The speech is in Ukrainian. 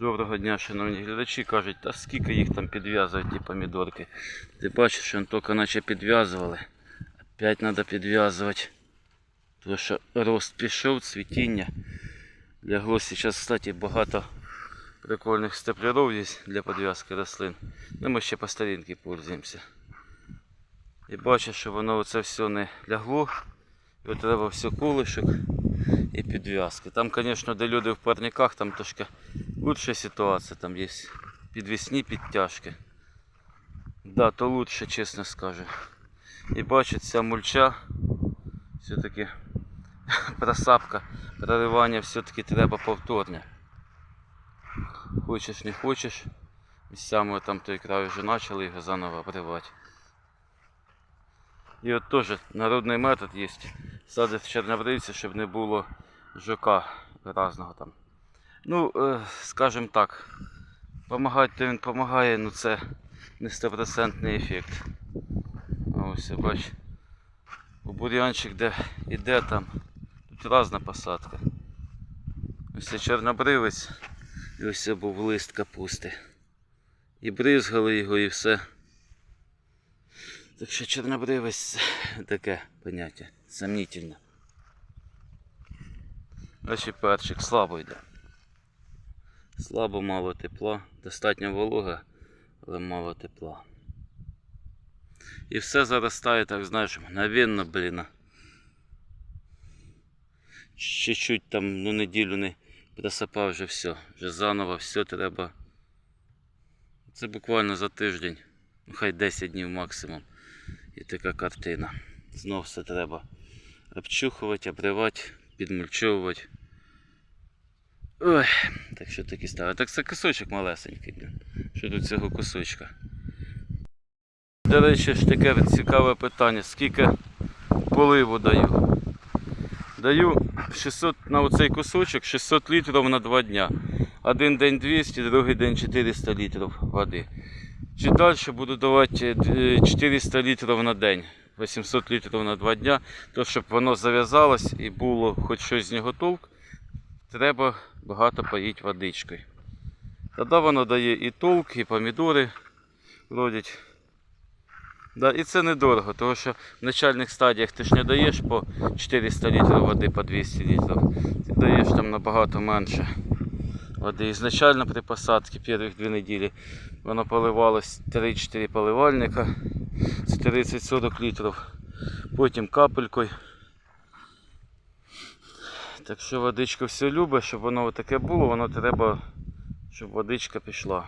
Доброго дня, шановні глядачі. Кажуть, та скільки їх там підв'язують, ті помідорки. Ти бачиш, що тільки наче підв'язували. Опять треба підв'язувати. Тому що рост пішов, цвітіння. Лягло зараз, кстати, багато прикольних степлерів є для підв'язки рослин. Ну, ми ще по старинці пользуємося. І бачиш, що воно оце все не лягло. Його треба все кулишок і підв'язки. Там, звісно, де люди в парниках, там трошки лучша ситуація, там є підвісні підтяжки. Да, то лучше, чесно скажу. І бачить ця мульча, все-таки просапка, проривання все-таки треба повторне. Хочеш не хочеш, місцями там той край вже почали його заново обривати. І от теж народний метод є. Садить чорнобривці, щоб не було жука разного там. Ну, е, скажімо так, помагати то він допомагає, ну це не стопроцентний ефект. Ось бач. У бур'янчик де іде там, тут різна посадка. Ось це чорнобривець, і ось це був лист капусти. І бризгали його і все. Так що чорнобривець таке поняття, сомнительне. Ось і перчик слабо йде. Слабо мало тепла, достатньо волога, але мало тепла. І все заростає, так знаєш, мгновенно, блін. Чуть-чуть там ну, неділю не просипав вже все. Вже заново все треба. Це буквально за тиждень, ну хай 10 днів максимум. І така картина. Знов все треба обчухувати, обривати, підмульчовувати. Ой, так що такі стали. Так це кусочок малесенький. Що тут цього кусочка? До речі, ж таке цікаве питання. Скільки поливу даю? Даю 600 на оцей кусочок 600 літрів на 2 дня. Один день 200, другий день 400 літрів води. Чи далі буду давати е, 400 літрів на день, 800 літрів на 2 дня, то щоб воно зав'язалось і було хоч щось з нього толк, треба багато поїти водичкою. Тоді воно дає і толк, і помідори родять. Да, і це недорого, тому що в начальних стадіях ти ж не даєш по 400 літрів води, по 200 літрів. Ти даєш там набагато менше води. Ізначально при посадці перших дві неділі воно поливалось 3-4 поливальника, це 30-40 літрів. Потім капелькою. Так що водичка все любить, щоб воно таке було, воно треба, щоб водичка пішла.